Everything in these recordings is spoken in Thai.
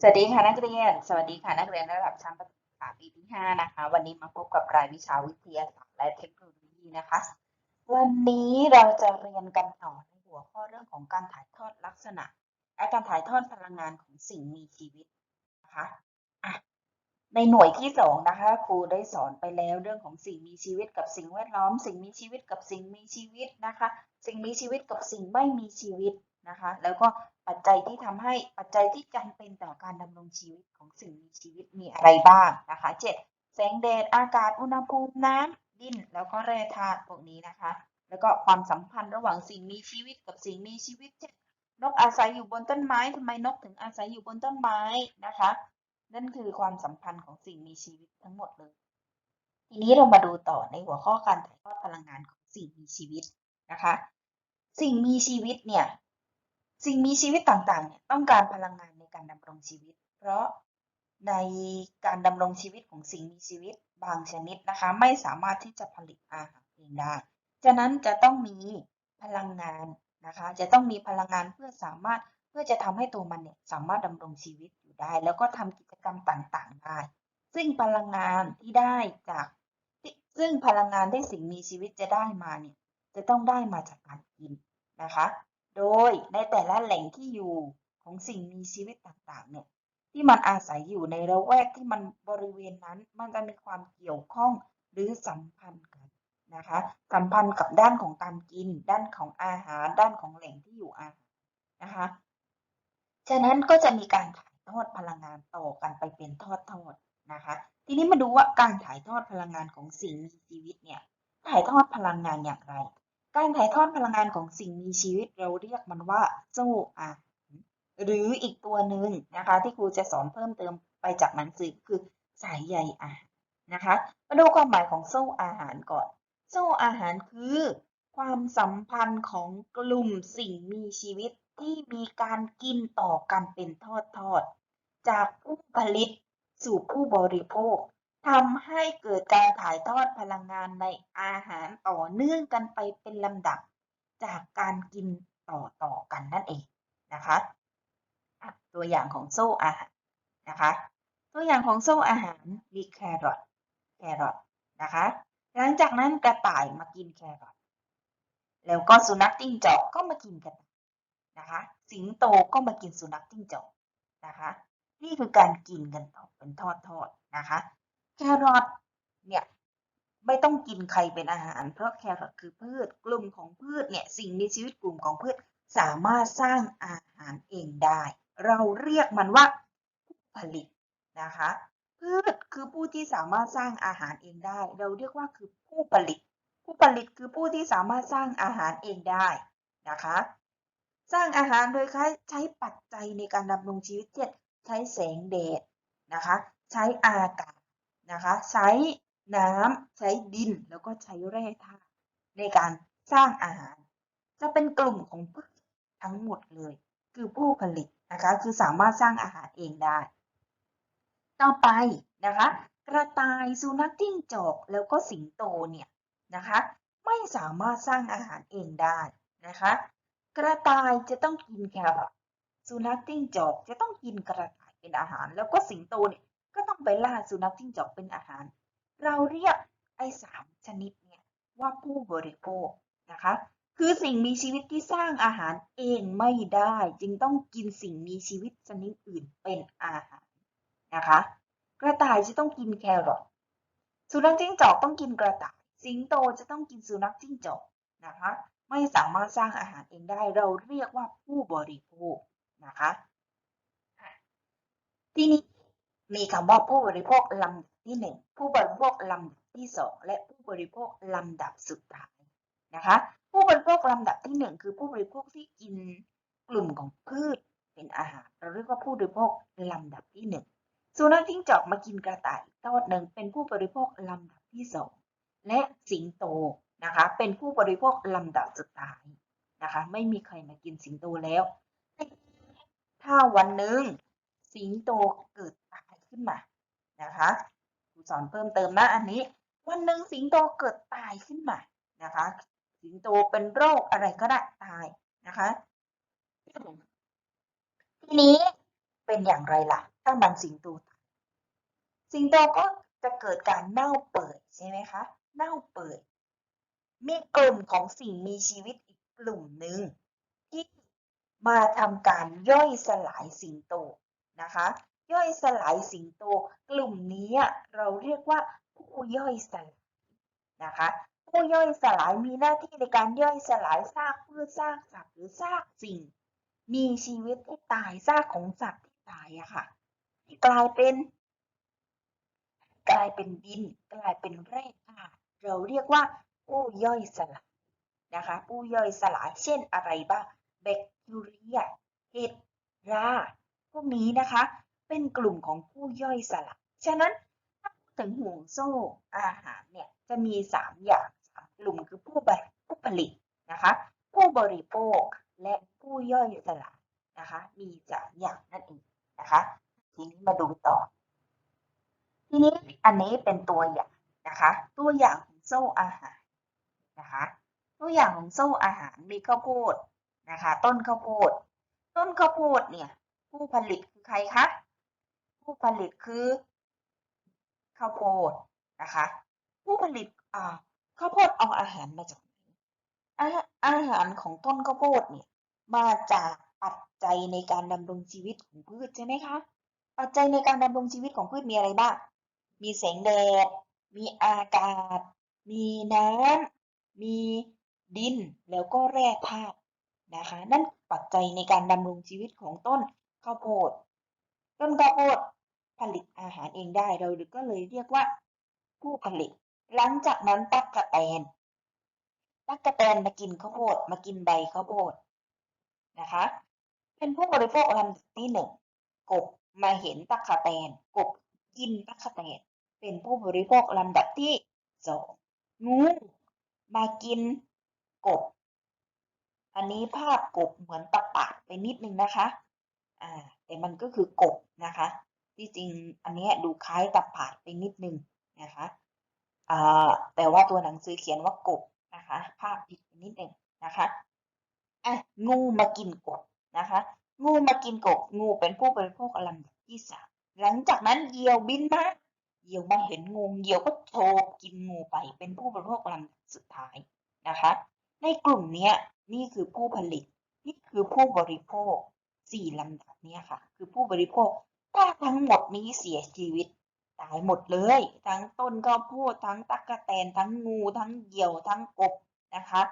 สวัสดีค่ะนักเรียน สวัสดีค่ะนักเรียนระดับชั้นประถมศึกษาปีที่ 5 นะคะ วันนี้มาพบกับรายวิชาวิทยาศาสตร์และเทคโนโลยีนะคะ วันนี้เราจะเรียนกันต่อในหัวข้อเรื่องของการถ่ายทอดลักษณะ และการถ่ายทอดพลังงานของสิ่งมีชีวิตนะคะะในหน่วยที่สองนะคะ ครูได้สอนไปแล้วเรื่องของสิ่งมีชีวิตกับสิ่งแวดล้อม สิ่งมีชีวิตกับสิ่งมีชีวิตนะคะ สิ่งมีชีวิตกับสิ่งไม่มีชีวิตนะคะ แล้วก็ ปัจจัยที่ทำให้ปัจจัยที่จำเป็นต่อการดำรงชีวิตของสิ่งมีชีวิตมีอะไรบ้างนะคะเจ็ดแสงแดดอากาศอุณหภูมิน้ำดินแล้วก็แร่ธาตุพวกนี้นะคะ แล้วก็ความสัมพันธ์ระหว่างสิ่งมีชีวิตกับสิ่งมีชีวิตเช่นนกอาศัยอยู่บนต้นไม้ทำไมนกถึงอาศัยอยู่บนต้นไม้นะคะ นั่นคือความสัมพันธ์ของสิ่งมีชีวิตทั้งหมดเลย ทีนี้เรามาดูต่อในหัวข้อการถ่ายทอดพลังงานของสิ่งมีชีวิตนะคะ สิ่งมีชีวิตเนี่ย สิ่งมีชีวิตต่างๆเนี่ยต้องการพลังงานในการดำรงชีวิต เพราะในการดำรงชีวิตของสิ่งมีชีวิตบางชนิดนะคะไม่สามารถที่จะผลิตอาหารเองได้ ฉะนั้นจะต้องมีพลังงานนะคะ จะต้องมีพลังงานเพื่อสามารถเพื่อจะทำให้ตัวมันเนี่ยสามารถดำรงชีวิตอยู่ได้ แล้วก็ทำกิจกรรมต่างๆได้ ซึ่งพลังงานที่ได้จาก ซึ่งพลังงานที่สิ่งมีชีวิตจะได้มาเนี่ยจะต้องได้มาจากการกินนะคะ โดยในแต่ละแหล่งที่อยู่ของสิ่งมีชีวิตต่างๆ เนี่ย ที่มันอาศัยอยู่ในระแวกที่มันบริเวณนั้น มันจะมีความเกี่ยวข้องหรือสัมพันธ์กันนะคะ สัมพันธ์กับด้านของการกิน ด้านของอาหาร ด้านของแหล่งที่อยู่อาหารนะคะ ฉะนั้นก็จะมีการถ่ายทอดพลังงานต่อกันไปเป็นทอดๆนะคะ ทีนี้มาดูว่าการถ่ายทอดพลังงานของสิ่งมีชีวิตเนี่ย ถ่ายทอดพลังงานอย่างไร การถ่ายทอดพลังงานของสิ่งมีชีวิตเราเรียกมันว่าโซ่อาหารหรืออีกตัวหนึ่งนะคะ ที่ครูจะสอนเพิ่มเติมไปจากหนังสือคือสายใยอาหารนะคะ มาดูความหมายของโซ่อาหารก่อน โซ่อาหารคือ ความสัมพันธ์ของกลุ่มสิ่งมีชีวิตที่มีการกินต่อกันเป็นทอดๆจากผู้ผลิตสู่ผู้บริโภค ทำให้เกิดการถ่ายทอดพลังงานในอาหารต่อเนื่องกันไปเป็นลำดับ จากการกินต่อๆกันนั่นเองนะคะตัวอย่างของโซ่อาหารนะคะตัวอย่างของโซ่อาหารมีแครอทแครอทนะคะหลังจากนั้นกระต่ายมากินแครอทแล้วก็สุนัขจิ้งจอกก็มากินกระต่ายนะคะสิงโตก็มากินสุนัขจิ้งจอกนะคะนี่คือการกินกันต่อเป็นทอดๆนะคะ แครอทเนี่ยไม่ต้องกินใครเป็นอาหาร เพราะแครอทคือพืชกลุ่มของพืชเนี่ยสิ่งมีชีวิตกลุ่มของพืชสามารถสร้างอาหารเองได้ เราเรียกมันว่าผู้ผลิตนะคะพืชคือผู้ที่สามารถสร้างอาหารเองได้ เราเรียกว่าคือผู้ผลิต ผู้ผลิตคือผู้ที่สามารถสร้างอาหารเองได้นะคะ สร้างอาหารโดยใช้ปัจจัยในการดำรงชีวิตเช่นใช้แสงแดดนะคะ ใช้อากาศ นะคะ ใช้น้ำใช้ดินแล้วก็ใช้แร่ธาตุในการสร้างอาหาร จะเป็นกลุ่มของพืชทั้งหมดเลย คือผู้ผลิตนะคะคือสามารถสร้างอาหารเองได้ ต่อไปนะคะ กระต่ายสุนัขจิ้งจอกแล้วก็สิงโตเนี่ยนะคะ ไม่สามารถสร้างอาหารเองได้นะคะ กระต่ายจะต้องกินแครอทสุนัขจิ้งจอกจะต้องกินกระต่ายเป็นอาหาร แล้วก็สิงโตเนี่ย ก็ต้องไปล่าสุนัขจิ้งจอกเป็นอาหาร เราเรียกไอ้สามชนิดเนี่ยว่าผู้บริโภคนะคะ คือสิ่งมีชีวิตที่สร้างอาหารเองไม่ได้ จึงต้องกินสิ่งมีชีวิตชนิดอื่นเป็นอาหารนะคะ กระต่ายจะต้องกินแครอทสุนัขจิ้งจอกต้องกินกระต่าย สิงโตจะต้องกินสุนัขจิ้งจอกนะคะ ไม่สามารถสร้างอาหารเองได้ เราเรียกว่าผู้บริโภคนะคะ ทีนี้ มีคำว่าผู้บริโภคลำดับที่หนึ่งผู้บริโภคลำดับที่สองและผู้บริโภคลำดับสุดท้ายนะคะ ผู้บริโภคลำดับที่หนึ่งคือผู้บริโภคที่กินกลุ่มของพืชเป็นอาหาร เราเรียกว่าผู้บริโภคลำดับที่หนึ่งสุนัขจิ้งจอกมากินกระต่ายทอดหนึ่งเป็นผู้บริโภคลำดับที่สองและสิงโตนะคะ เป็นผู้บริโภคลำดับสุดท้ายนะคะ ไม่มีใครมากินสิงโตแล้ว ถ้าวันหนึ่งสิงโตเกิดตาย ขึ้นมานะคะครูสอนเพิ่มเติมนะอันนี้ วันหนึ่งสิงโตเกิดตายขึ้นมานะคะ สิงโตเป็นโรคอะไรก็ได้ตายนะคะทีนี้เป็นอย่างไรล่ะ ถ้ามันสิงโตสิงโตก็จะเกิดการเน่าเปื่อยใช่ไหมคะ เน่าเปื่อยมีกลุ่มของสิ่งมีชีวิตอีกกลุ่มหนึ่งที่มาทำการย่อยสลายสิงโตนะคะ ย่อยสลายสิงโต กลุ่มนี้เราเรียกว่าผู้ย่อยสลายนะคะผู้ย่อยสลายมีหน้าที่ในการย่อยสลายซากพืชซากสัตว์หรือซากสิ่ง มีชีวิตที่ตายซากของสัตว์ที่ตายอะค่ะกลายเป็น กลายเป็นดิน กลายเป็นแร่ธาตุเราเรียกว่าผู้ย่อยสลายนะคะผู้ย่อยสลายเช่นอะไรบ้างแบคทีเรียเห็ดราพวกนี้นะคะ เป็นกลุ่มของผู้ย่อยสลายฉะนั้นถ้าพูดถึงห่วงโซ่อาหารเนี่ยจะมี 3 อย่างสามกลุ่มคือผู้บริผู้ผลิตนะคะผู้บริโภคและผู้ย่อยสลายนะคะมีสามอย่างนั่นเองนะคะทีนี้มาดูต่อ ทีนี้อันนี้เป็นตัวอย่างนะคะตัวอย่างของโซ่อาหารนะคะตัวอย่างของโซ่อาหารมีข้าวโพดนะคะต้นข้าวโพด ต้นข้าวโพดเนี่ยผู้ผลิตคือใครคะ ผู้ผลิตคือข้าวโพดนะคะ ผู้ผลิตข้าวโพดเอาอาหารมาจากไหนอาอาหารของต้นข้าวโพดเนี่ยมาจากปัจจัยในการดำรงชีวิตของพืชใช่ไหมคะ ปัจจัยในการดำรงชีวิตของพืชมีอะไรบ้าง มีแสงแดด มีอากาศ มีน้ำ มีดิน แล้วก็แร่ธาตุนะคะ นั่นปัจจัยในการดำรงชีวิตของต้นข้าวโพด ต้นข้าวโพด ผลิตอาหารเองได้เราก็เลยเรียกว่า ผู้ผลิต หลังจากนั้นตั๊กแตนตั๊กแตนมากินข้าวโพดมากินใบข้าวโพดนะคะ เป็นผู้บริโภคลำดับที่หนึ่งกบมาเห็นตั๊กแตนกบกินตั๊กแตนเป็นผู้บริโภคลำดับที่สองงูมากินกบ อันนี้ภาพกบเหมือนตะปาดไปนิดนึงนะคะ อ่า แต่มันก็คือกบนะคะ ที่จริงอันนี้ดูคล้ายตะปาดไปนิดนึงนะคะแต่ว่าตัวหนังสือเขียนว่ากบนะคะ ภาพผิดไปนิดนึงนะคะอะงูมากินกบนะคะ งูมากินกบงูเป็นผู้บริโภคลำดับที่สามหลังจากนั้นเหยี่ยวบินมาเหยี่ยวมาเห็นงูเหยี่ยวก็โฉบกินงูไปเป็นผู้บริโภคลำดับสุดท้ายนะคะ ในกลุ่มนี้นี่คือผู้ผลิต นี่คือผู้บริโภคสี่ลำดับนี้ค่ะ คือผู้บริโภค ถ้าทั้งหมดนี้เสียชีวิตตายหมดเลย ทั้งต้นข้าวโพดทั้งตั๊กแตนทั้งงูทั้งเหยี่ยวทั้งกบนะคะ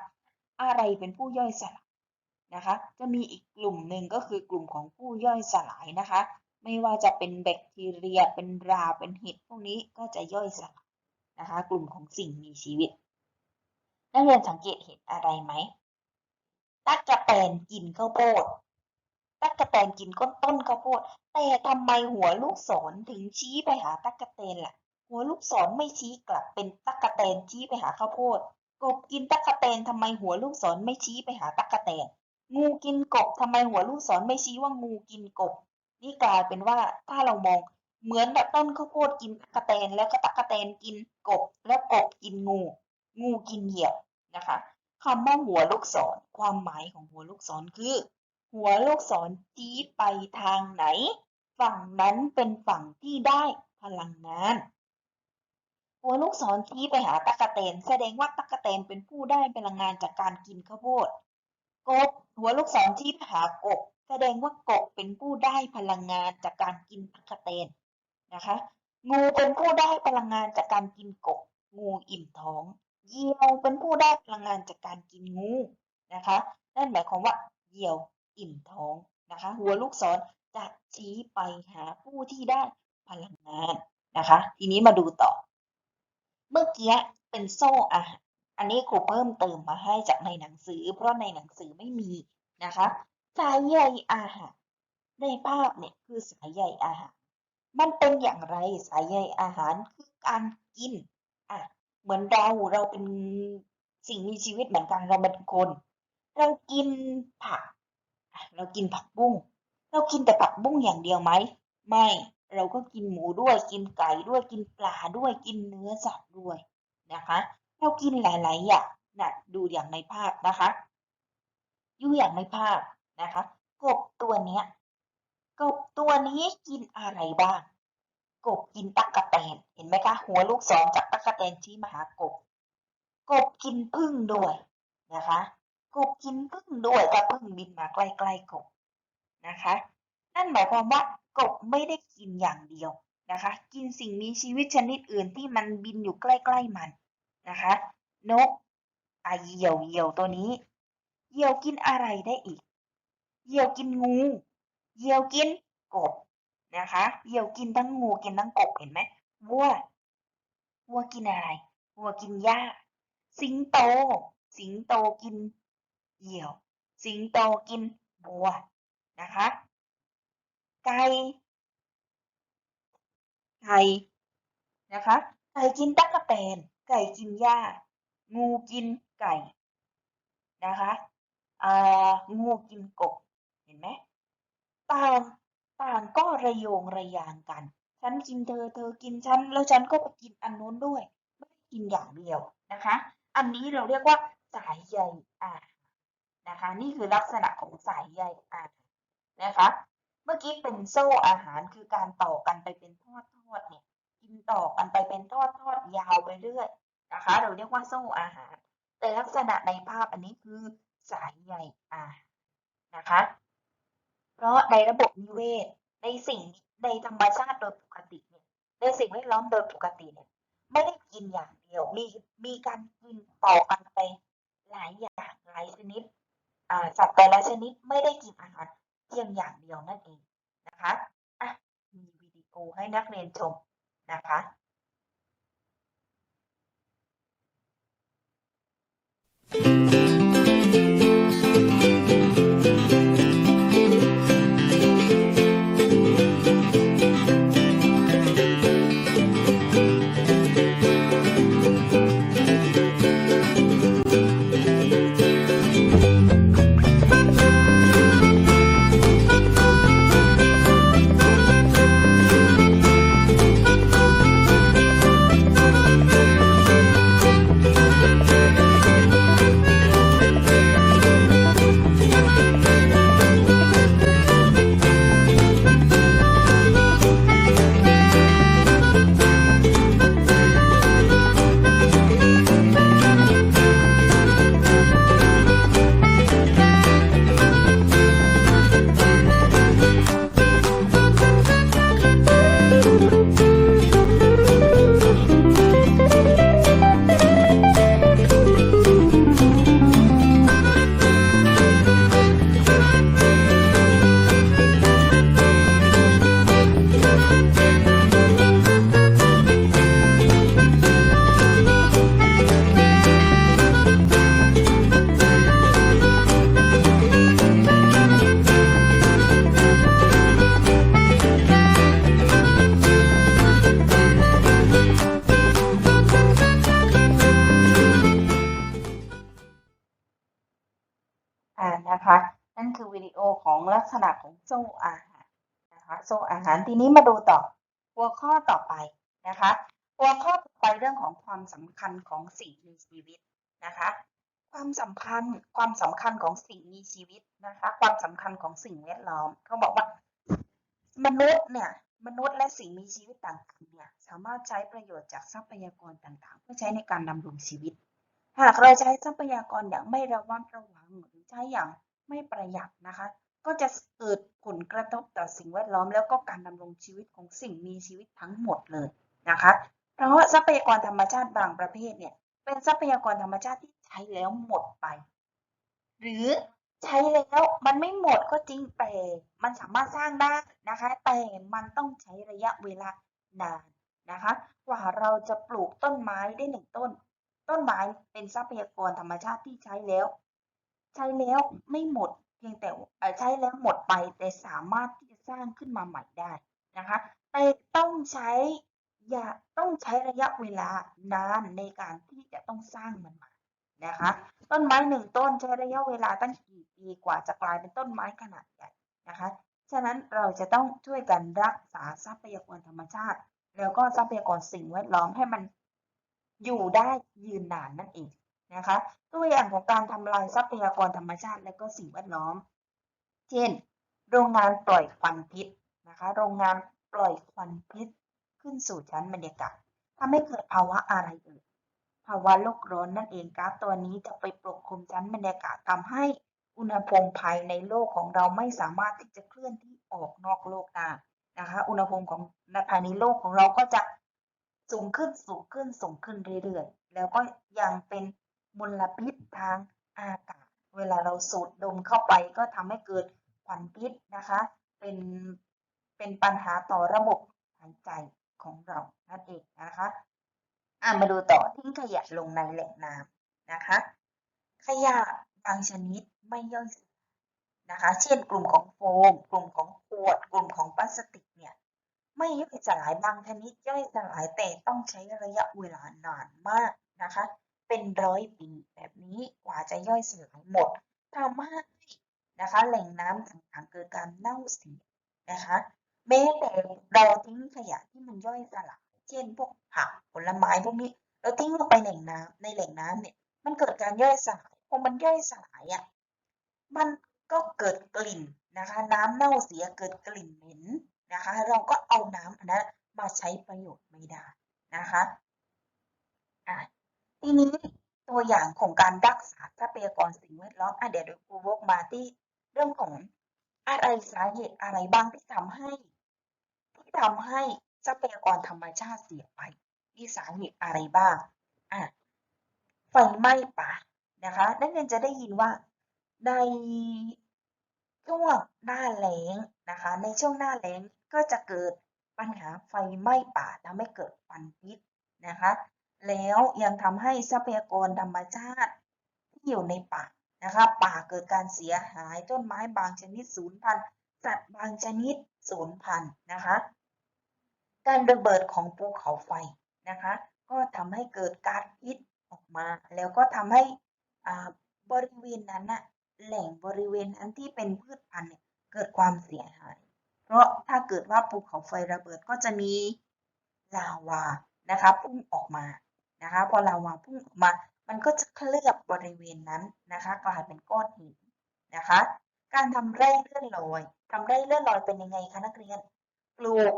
อะไรเป็นผู้ย่อยสลายนะคะ จะมีอีกกลุ่มหนึ่งก็คือกลุ่มของผู้ย่อยสลายนะคะ ไม่ว่าจะเป็นแบคทีเรียเป็นราเป็นเห็ดพวกนี้ก็จะย่อยสลายนะคะ กลุ่มของสิ่งมีชีวิตนักเรียนสังเกตเห็นอะไรไหมตั๊กแตนกินข้าวโพด ตั๊กแตนกินก้นต้นข้าวโพดแต่ทำไมหัวลูกศรถึงชี้ไปหาตั๊กแตนล่ะ หัวลูกศรไม่ชี้กลับเป็นตั๊กแตนชี้ไปหาข้าวโพดกบกินตั๊กแตนทำไมหัวลูกศรไม่ชี้ไปหาตั๊กแตนงูกินกบทำไมหัวลูกศรไม่ชี้ว่างูกินกบ นี่กลายเป็นว่าถ้าเรามองเหมือนแบบต้นข้าวโพดกินตั๊กแตนแล้วก็ตั๊กแตนกินกบ แล้วกบกินงู งูกินเหยี่ยวนะคะคำว่าหัวลูกศรความหมายของหัวลูกศรคือ หัวลูกศรชี้ไปทางไหน ฝั่งนั้นเป็นฝั่งที่ได้พลังงาน หัวลูกศรชี้ไปหาตั๊กแตน แสดงว่าตั๊กแตนเป็นผู้ได้พลังงานจากการกินข้าวโพดกบ หัวลูกศรชี้ไปหากบ แสดงว่ากบเป็นผู้ได้พลังงานจากการกินตั๊กแตนนะคะ งูเป็นผู้ได้พลังงานจากการกินกบ งูอิ่มท้องเหยี่ยวเป็นผู้ได้พลังงานจากการกินงูนะคะ นั่นหมายความว่าเหยี่ยว อิ่มท้องนะคะ หัวลูกศรจะชี้ไปหาผู้ที่ได้พลังงานนะคะ ทีนี้มาดูต่อ เมื่อกี้เป็นโซ่อาหารอันนี้ครูเพิ่มเติมมาให้จากในหนังสือ เพราะในหนังสือไม่มีนะคะสายใยอาหารในภาพเนี่ยคือสายใยอาหาร มันเป็นอย่างไรสายใยอาหารคือการกินอะเหมือนเราเราเป็นสิ่งมีชีวิตเหมือนกันเราเป็นคน เรากินผัก เรากินผักบุ้ง เรากินแต่ผักบุ้งอย่างเดียวไหม ไม่ เราก็กินหมูด้วย กินไก่ด้วย กินปลาด้วย กินเนื้อสัตว์ด้วยนะคะ เรากินหลาย ๆ อย่างนะดูอย่างในภาพนะคะอยู่อย่างในภาพนะคะ กบตัวเนี้ย กบตัวนี้กินอะไรบ้าง กบกินตั๊กแตน เห็นไหมคะ หัวลูกศรจากตั๊กแตนชี้มาหากบ กบกินผึ้งด้วยนะคะ กบกินผึ้งด้วยถ้าผึ้งบินมาใกล้ๆกบนะคะ นั่นหมายความว่ากบไม่ได้กินอย่างเดียวนะคะ กินสิ่งมีชีวิตชนิดอื่นที่มันบินอยู่ใกล้ๆมันนะคะ นกอะเหยี่ยวเหยี่ยวตัวนี้ เหยี่ยวกินอะไรได้อีก เหยี่ยวกินงู เหยี่ยวกินกบนะคะ เหยี่ยวกินทั้งงูกินทั้งกบเห็นไหมวัว วัวกินอะไร วัวกินหญ้า สิงโต สิงโตกิน เหยี่ยว สิงโตกินวัวนะคะ ไก่ไก่นะคะไก่กินตั๊กแตน ไก่กินหญ้า งูกินไก่นะคะอ่างูกินกบเห็นไหมต่างต่างก็ระโยงระยางกัน ฉันกินเธอเธอกินฉันแล้วฉันก็ไปกินอันนู้นด้วย ไม่ได้กินอย่างเดียวนะคะ อันนี้เราเรียกว่าสายใยอาหาร นะคะ นี่คือลักษณะของสายใยอาหารนะคะ เมื่อกี้เป็นโซ่อาหารคือการต่อกันไปเป็นทอดทอดๆเนี่ยกินต่อกันไปเป็นทอดทอดๆยาวไปเรื่อยนะคะ เราเรียกว่าโซ่อาหาร แต่ลักษณะในภาพอันนี้คือสายใยอาหารนะคะ เพราะในระบบนิเวศในสิ่งในธรรมชาติโดยปกติเนี่ยในสิ่งแวดล้อมโดยปกติเนี่ยไม่ได้กินอย่างเดียว มีมีการกินต่อกันไปหลายอย่างหลายชนิด สัตว์แต่ละชนิดไม่ได้กินอาหารเพียงอย่างเดียวนั่นเองนะคะอะมีวิดีโอให้นักเรียนชมนะคะอ ลักษณะของโซ่อาหารนะคะโซ่อาหารทีนี้มาดูต่อหัวข้อต่อไปนะคะหัวข้อต่อไปเรื่องของความสำคัญของสิ่งมีชีวิตนะคะความสำคัญความสำคัญของสิ่งมีชีวิตนะคะความสำคัญของสิ่งแวดล้อมเขาบอกว่ามนุษย์เนี่ยมนุษย์และสิ่งมีชีวิตต่างๆเนี่ยสามารถใช้ประโยชน์จากทรัพยากรต่างๆ เพื่อใช้ในการดำรงชีวิต หากเราใช้ทรัพยากรอย่างไม่ระวัดระวังหรือใช้อย่างไม่ประหยัดนะคะ ก็จะเกิดผลกระทบต่อสิ่งแวดล้อม แล้วก็การดำรงชีวิตของสิ่งมีชีวิตทั้งหมดเลยนะคะ เพราะทรัพยากรธรรมชาติบางประเภทเนี่ยเป็นทรัพยากรธรรมชาติที่ใช้แล้วหมดไป หรือใช้แล้วมันไม่หมดก็จริงแต่มันสามารถสร้างได้นะคะ แต่มันต้องใช้ระยะเวลานานนะคะกว่าเราจะปลูกต้นไม้ได้หนึ่งต้น ต้นไม้เป็นทรัพยากรธรรมชาติที่ใช้แล้ว ใช้แล้วไม่หมด พียงแต่ใช้แล้วหมดไปแต่สามารถที่จะสร้างขึ้นมาใหม่ได้นะคะแต่ต้องใช้อย่าต้องใช้ระยะเวลานานในการที่จะต้องสร้างมันม่นะคะต้นไม้หนึ่งต้นใช้ระยะเวลาตั้งกี่ปีกว่าจะกลายเป็นต้นไม้ขนาดใหญ่นะคะฉะนั้นเราจะต้องช่วยกันรักษาทรัพยากรธรรมชาติ แล้วก็ทรัพยากรสิ่งแวดล้อมให้มันอยู่ได้ยืนนานนั่นเอง นะคะตัวอย่างของการทำลายทรัพยากรธรรมชาติและก็สิ่งแวดล้อม เช่น โรงงานปล่อยควันพิษนะคะโรงงานปล่อยควันพิษขึ้นสู่ชั้นบรรยากาศทำให้เกิดภาวะอะไรเอ่ยภาวะโลกร้อนนั่นเองก๊าซตัวนี้จะไปปกคลุมชั้นบรรยากาศทำให้อุณหภูมิภายในโลกของเราไม่สามารถที่จะเคลื่อนที่ออกนอกโลกได้นะคะอุณหภูมิของภายในโลกของเราก็จะสูงขึ้นสูงขึ้นสูงขึ้นเรื่อยๆ แล้วก็ยังเป็น มลพิษทางอากาศ เวลาเราสูดดมเข้าไปก็ทำให้เกิดควันพิษนะคะ เป็นเป็นปัญหาต่อระบบหายใจของเรานั่นเองนะคะอะมาดูต่อทิ้งขยะลงในแหล่งน้ำนะคะ ขยะบางชนิดไม่ย่อยสลายนะคะ เช่น กลุ่มของโฟม กลุ่มของขวด กลุ่มของพลาสติกเนี่ยไม่ย่อยสลายบางชนิดย่อยสลายแต่ต้องใช้ระยะเวลานานมากนะคะ เป็นร้อยปีแบบนี้กว่าจะย่อยสลายหมดทำให้นะคะแหล่งน้ำต่างๆเกิดการเน่าเสียนะคะแม้แต่เราทิ้งขยะที่มันย่อยสลายเช่นพวกผักผลไม้พวกนี้ เราทิ้งลงไปแหล่งน้ำในแหล่งน้ำเนี่ย มันเกิดการย่อยสลายพอมันย่อยสลายอะมันก็เกิดกลิ่นนะคะ น้ำเน่าเสียเกิดกลิ่นเหม็นนะคะ เราก็เอาน้ำอันนั้นมาใช้ประโยชน์ไม่ได้นะคะอะ ทีนี้ตัวอย่างของการรักษาทรัพยากรสิ่งแวดล้อมอะเดี๋ยวครูวกมาที่เรื่องของอะไรสาเหตุอะไรบ้างที่ทำให้ ที่ทำให้ทรัพยากรธรรมชาติเสียไป มีสาเหตุอะไรบ้างอะไฟไหม้ป่านะคะนักเรียนจะได้ยินว่าในช่วงหน้าแล้งนะคะ ในช่วงหน้าแล้งก็จะเกิดปัญหาไฟไหม้ป่าทำให้เกิดควันพิษนะคะ แล้วยังทำให้ทรัพยากรธรรมชาติที่อยู่ในป่านะคะป่าเกิดการเสียหายต้นไม้บางชนิดสูญพันธุ์สัตว์บางชนิดสูญพันธุ์นะคะ การระเบิดของภูเขาไฟนะคะ ก็ทำให้เกิดก๊าซพิษออกมา แล้วก็ทำให้บริเวณนั้นนะแหล่งบริเวณนั้นที่เป็นพืชพันธุ์เนี่ยเกิดความเสียหาย เพราะถ้าเกิดว่าภูเขาไฟระเบิดก็จะมีลาวานะคะพุ่งออกมา นะคะพอลาวาพุ่งออกมา มันก็จะเคลือบบริเวณนั้นนะคะ กลายเป็นก้อนหินนะคะ การทำไร่เลื่อนลอยทำไร่เลื่อนลอยเป็นยังไงคะนักเรียน ปลูก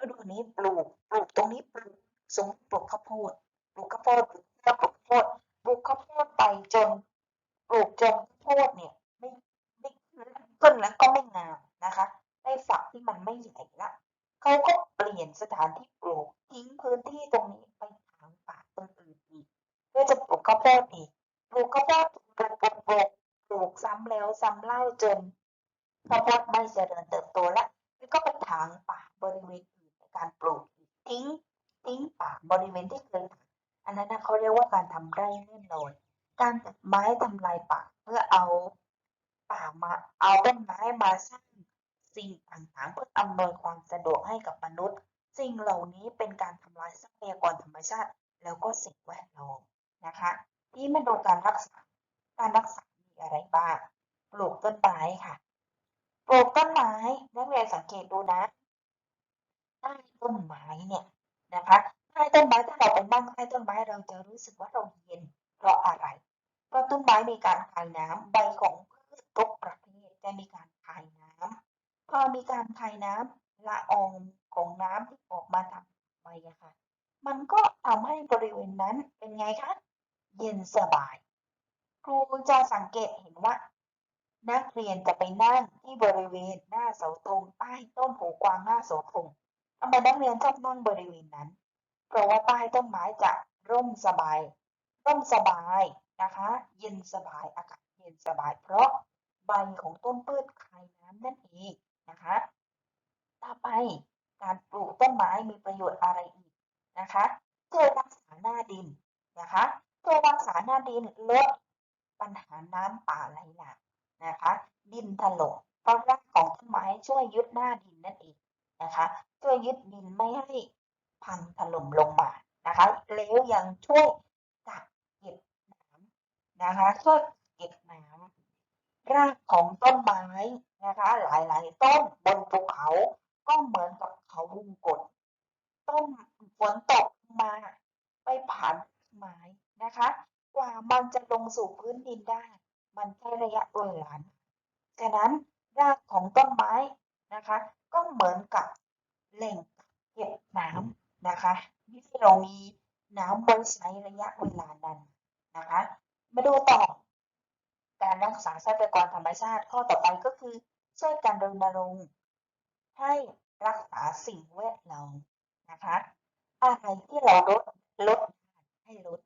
ฤดูนี้ปลูกปลูกตรงนี้ปลูกสมปลูกข้าวโพดปลูกข้าวโพดปลูกข้าวโพดปลูกข้าวโพดไปจนปลูกจนข้าวโพดเนี่ยไม่ไม่ต้นแล้วก็ไม่งามนะคะได้ฝักที่มันไม่ใหญ่ละเขาก็เปลี่ยนสถานที่ปลูกทิ้งพื้นที่ตรงนี้ไปถางป่าต้นอื่นอีก เพื่อจะปลูกข้าวโพดอีกปลูกข้าวโพดปลูกปลูกปลูกปลูกซ้ำแล้วซ้ำเล่าจนข้าวโพดไม่เจริญเติบโตแล้วแล้วก็ไปถางป่าบริเวณอื่นในการปลูกอีกทิ้งทิ้งป่าบริเวณที่เคยอันนั้นนะเขาเรียกว่าการทำไร่เลื่อนลอยการตัดไม้ทำลายป่าเพื่อเอาป่ามาเอาต้นไม้มาสร้างสิ่งต่างๆเพื่ออำนวยความสะดวกให้กับมนุษย์ สิ่งเหล่านี้เป็นการทำลายทรัพยากรธรรมชาติ แล้วก็สิ่งแวดล้อม นะคะที่มาดูการรักษา การรักษา มีอะไรบ้าง ปลูกต้นไม้ค่ะ ปลูกต้นไม้นักเรียนสังเกตดูนะ ใต้ต้นไม้เนี่ยนะคะ ใต้ต้นไม้ถ้าเราไปนั่งใต้ต้นไม้เราจะรู้สึกว่าเราเย็น เพราะอะไร เพราะต้นไม้มีการคายน้ำใบของพืชทุกประเภทจะมีการคายน้ำพอมีการคายน้ำละอองของน้ำที่ออกมาทางใบอะค่ะ มันก็ทำให้บริเวณนั้นเป็นไงคะ เย็นสบาย ครูจะสังเกตเห็นว่า นักเรียนจะไปนั่งที่บริเวณหน้าเสาธงใต้ต้นหูกวางหน้าเสาธงทำไมนักเรียนชอบนั่งบริเวณนั้น เพราะว่าใต้ต้นไม้จะร่มสบาย ร่มสบายนะคะ เย็นสบายอากาศเย็นสบาย เพราะใบของต้นพืชคายน้ำนั่นเองนะคะ ต่อไปการปลูกต้นไม้มีประโยชน์อะไรอีกนะคะช่วยรักษาหน้าดินนะคะ ช่วยรักษาหน้าดินลดปัญหาน้ำป่าไหลหลากนะคะ ดินถล่มเพราะรากของต้นไม้ช่วยยึดหน้าดินนั่นเองนะคะ ช่วยยึดดินไม่ให้พังถล่มลงมานะคะ แล้วยังช่วยกักเก็บน้ำนะคะช่วยเก็บน้ำรากของต้นไม้นะคะ หลายๆ ต้นบนภูเขาก็เหมือนกับเขาวงกฏต้นฝนตกมาไปผ่านไม้ นะคะ กว่ามันจะลงสู่พื้นดินได้ มันใช้ระยะเวลานฉะนั้นรากของต้นไม้นะคะ ก็เหมือนกับแหล่งเก็บน้ำนะคะที่เรามีน้ำไว้ใช้ระยะเวลานานนะคะ มาดูต่อ การรักษาทรัพยากรธรรมชาติข้อต่อไปก็คือช่วยกันรณรงค์ให้รักษาสิ่งแวดล้อมนะคะ อะไรที่เราลดลดให้ลด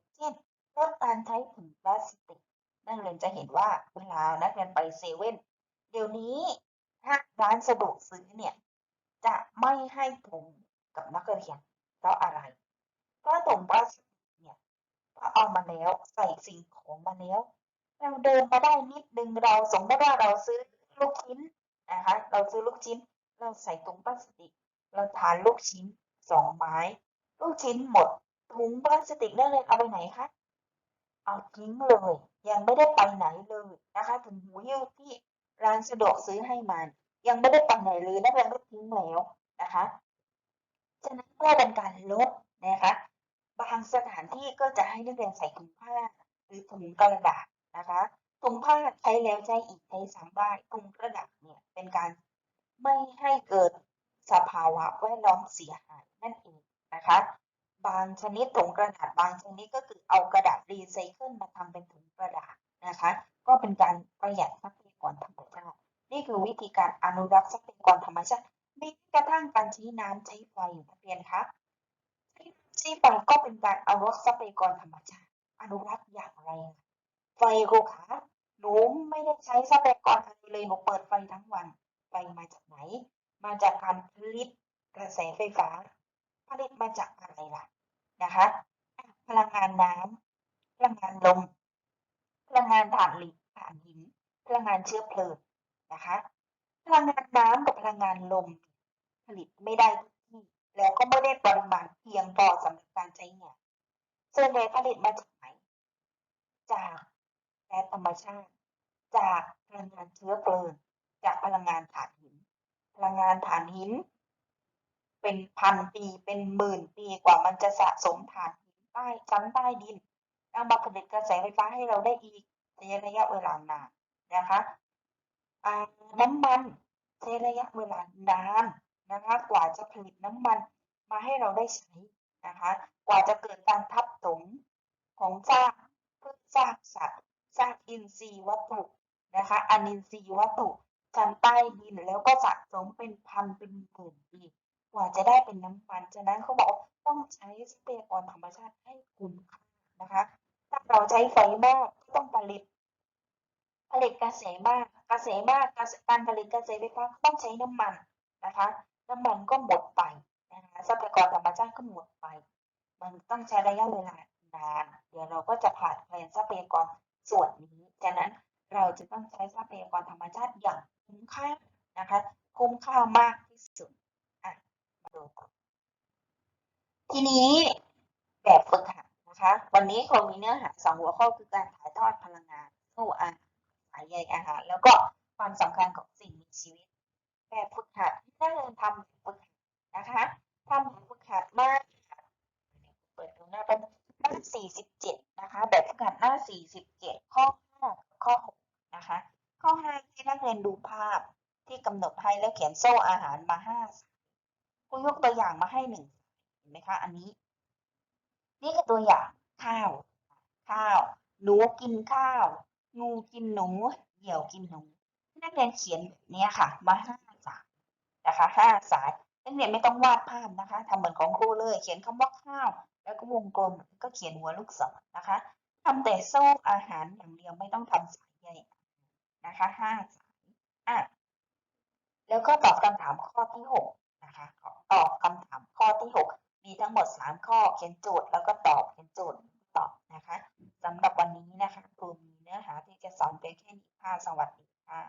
ลดการใช้ถุงพลาสติก นักเรียนจะเห็นว่าเวลานักเรียนไปเซเว่นเดี๋ยวนี้ถ้าร้านสะดวกซื้อเนี่ยจะไม่ให้ถุงกับนักเรียนเพราะอะไร เพราะถุงพลาสติกเนี่ยพอเอามาแล้วใส่สิ่งของมาแล้ว เราเดินมาได้นิดนึงเราสมมติว่าเราซื้อลูกชิ้นนะคะเราซื้อลูกชิ้น เราใส่ถุงพลาสติก เราทานลูกชิ้นสองไม้ ลูกชิ้นหมดถุงพลาสติกนักเรียนเอาไปไหนคะ เอาทิ้งเลย ยังไม่ได้ไปไหนเลยนะคะถึงหูยิ้วที่ร้านสะดวกซื้อให้มัน ยังไม่ได้ไปไหนเลยนักเรียนก็ทิ้งแล้วนะคะฉะนั้นเพื่อเป็นการลดนะคะบางสถานที่ก็จะให้นักเรียนใส่ถุงผ้า หรือถุงกระดาษนะคะถุงผ้าใช้แล้วใช้อีกใช้ซ้ำได้ถุงกระดาษเนี่ยเป็นการไม่ให้เกิดสภาวะแวดล้อมเสียหายนั่นเองนะคะ บางชนิดถุงกระดาษบางชนิดก็คือเอากระดาษรีไซเคิลมาทำเป็นถุงกระดาษนะคะ ก็เป็นการประหยัดทรัพยากรธรรมชาตินี่คือวิธีการอนุรักษ์ทรัพยากรธรรมชาติมีกระทั่งการใช้น้ำใช้ไฟนักเรียนคะใช้ไฟก็เป็นการอนุรักษ์ทรัพยากรธรรมชาติ อนุรักษ์อย่างไร ไฟครูขาหนูไม่ได้ใช้ทรัพยากรอะไรเลยหนูเปิดไฟทั้งวันไฟมาจากไหน มาจากการผลิตกระแสไฟฟ้า ผลิตมาจากอะไรล่ะนะคะพลังงานน้ำพลังงานลม พลังงานถ่านหินถ่านหิน พลังงานเชื้อเพลิงนะคะ พลังงานน้ำกับพลังงานลม ผลิตไม่ได้ทุกที่แล้วก็ไม่ได้ปริมาณเพียงพอสำหรับการใช้งานส่วนใหญ่ผลิตมาจากไหนจากแก๊สธรรมชาติ จากพลังงานเชื้อเพลิง จากพลังงานถ่านหิน พลังงานถ่านหิน เป็นพันปีเป็นหมื่นปีกว่ามันจะสะสมถ่านหินใต้ชั้นใต้ดินเอามาผลิตกระแสไฟฟ้าให้เราได้อีกใช้ระยะเวลานานนะคะน้ำมันใช้ระยะเวลานานนะคะกว่าจะผลิตน้ำมันมาให้เราได้ใช้นะคะ กว่าจะเกิดการทับถมของซากพืชซากสัตว์ซากอินทรีย์วัตถุนะคะอนินทรีย์วัตถุชั้นใต้ดินแล้วก็สะสมเป็นพันเป็นหมื่นปี กว่าจะได้เป็นน้ำมันฉะนั้นเขาบอกต้องใช้ทรัพยากรธรรมชาติให้คุ้มค่านะคะ ถ้าเราใช้ไฟมากก็ต้องผลิต ผลิตกระแสมากกระแสมากการผลิตกระแสไฟฟ้าต้องใช้น้ำมันนะคะ น้ำมันก็หมดไปนะคะทรัพยากรธรรมชาติก็หมดไป มันต้องใช้ระยะเวลานาน เดี๋ยวเราก็จะผ่านแคลนทรัพยากรส่วนนี้ฉะนั้นเราจะต้องใช้ทรัพยากรธรรมชาติอย่างคุ้มค่านะคะ คุ้มค่ามากที่สุด ทีนี้แบบฝึกหัดนะคะ วันนี้คงมีเนื้อหาสองหัวข้อคือการถ่ายทอดพลังงานสู่อาหารสายใยอาหารแล้วก็ความสำคัญของสิ่งมีชีวิต แบบฝึกหัดที่นักเรียนทำแบบฝึกหัดนะคะทำแบบฝึกหัดมากเปิดดูหน้าเป็นหน้า47นะคะ แบบฝึกหัดหน้า47ข้อ5ข้อ6นะคะ ข้อ5ให้นักเรียนดูภาพที่กำหนดให้แล้วเขียนโซ่อาหารมา5สา คุณยกตัวอย่างมาให้หนึ่งเห็นไหมคะอันนี้ นี่คือตัวอย่างข้าว ข้าว หนูกินข้าว งูกินหนูเหยี่ยวกินหนูนักเรียนเขียนแบบนี้ค่ะ มาห้าสายนะคะห้าสายนักเรียนไม่ต้องวาดภาพนะคะทำเหมือนของครูเลย เขียนคำว่าข้าว แล้วก็วงกลมก็เขียนหัวลูกศรนะคะทำแต่โซ่อาหารอย่างเดียวไม่ต้องทำสายใยนะคะห้าสายอะแล้วก็ตอบคำถามข้อที่หก นะคะตอบคำถามข้อที่หกมีทั้งหมดสามข้อเขียนโจทย์แล้วก็ตอบเขียนโจทย์ตอบนะคะสำหรับวันนี้นะคะครูมีเนื้อหาที่จะสอนเพียงแค่นี้ค่ะสวัสดีค่ะ